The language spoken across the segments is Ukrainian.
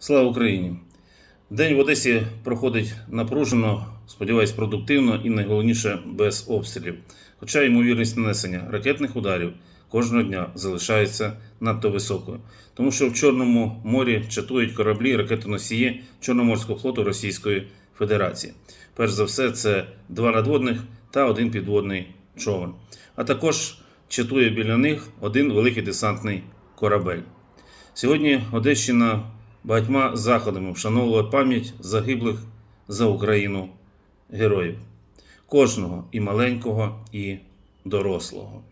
Слава Україні! День в Одесі проходить напружено, сподіваюсь, продуктивно і найголовніше без обстрілів. Хоча ймовірність нанесення ракетних ударів кожного дня залишається надто високою, тому що в Чорному морі чатують кораблі ракетоносії Чорноморського флоту Російської Федерації. Перш за все, це два надводних та один підводний човен. А також чатує біля них один великий десантний корабель. Сьогодні Одещина багатьма заходами вшановувала пам'ять загиблих за Україну героїв. Кожного і маленького, і дорослого.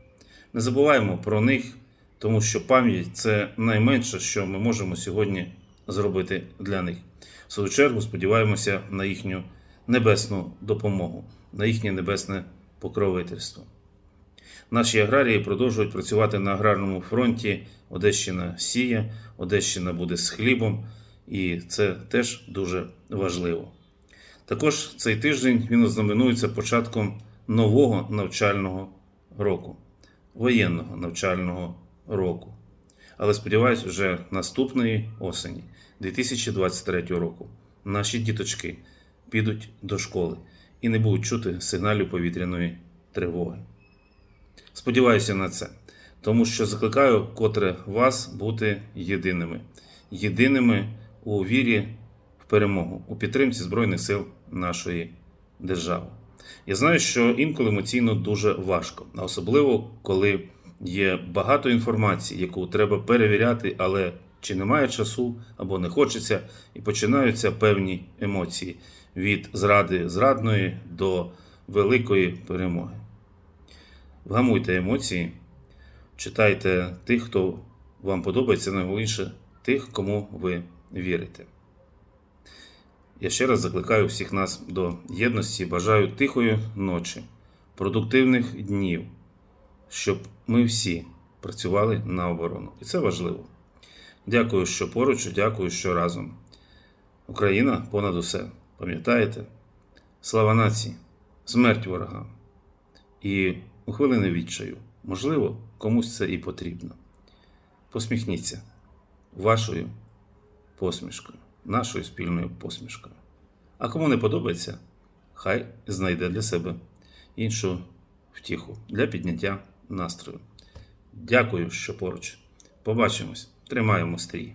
Не забуваємо про них, тому що пам'ять це найменше, що ми можемо сьогодні зробити для них. В свою чергу сподіваємося на їхню небесну допомогу, на їхнє небесне покровительство. Наші аграрії продовжують працювати на аграрному фронті. Одещина сіє, Одещина буде з хлібом, і це теж дуже важливо. Також цей тиждень він ознаменується початком нового навчального року, воєнного навчального року. Але сподіваюсь, вже наступної осені, 2023 року, наші діточки підуть до школи і не будуть чути сигналів повітряної тривоги. Сподіваюся на це, тому що закликаю котре вас бути єдиними, єдиними у вірі в перемогу, у підтримці Збройних сил нашої держави. Я знаю, що інколи емоційно дуже важко, а особливо коли є багато інформації, яку треба перевіряти, але чи немає часу або не хочеться, і починаються певні емоції від зради зрадної до великої перемоги. Вгамуйте емоції, читайте тих, хто вам подобається, найголовніше тих, кому ви вірите. Я ще раз закликаю всіх нас до єдності, бажаю тихої ночі, продуктивних днів, щоб ми всі працювали на оборону. І це важливо. Дякую, що поруч, дякую, що разом. Україна понад усе. Пам'ятаєте? Слава нації, смерть ворогам. І у хвилини відчаю, можливо, комусь це і потрібно. Посміхніться вашою посмішкою, нашою спільною посмішкою. А кому не подобається, хай знайде для себе іншу втіху для підняття настрою. Дякую, що поруч. Побачимось, тримаємо стрій.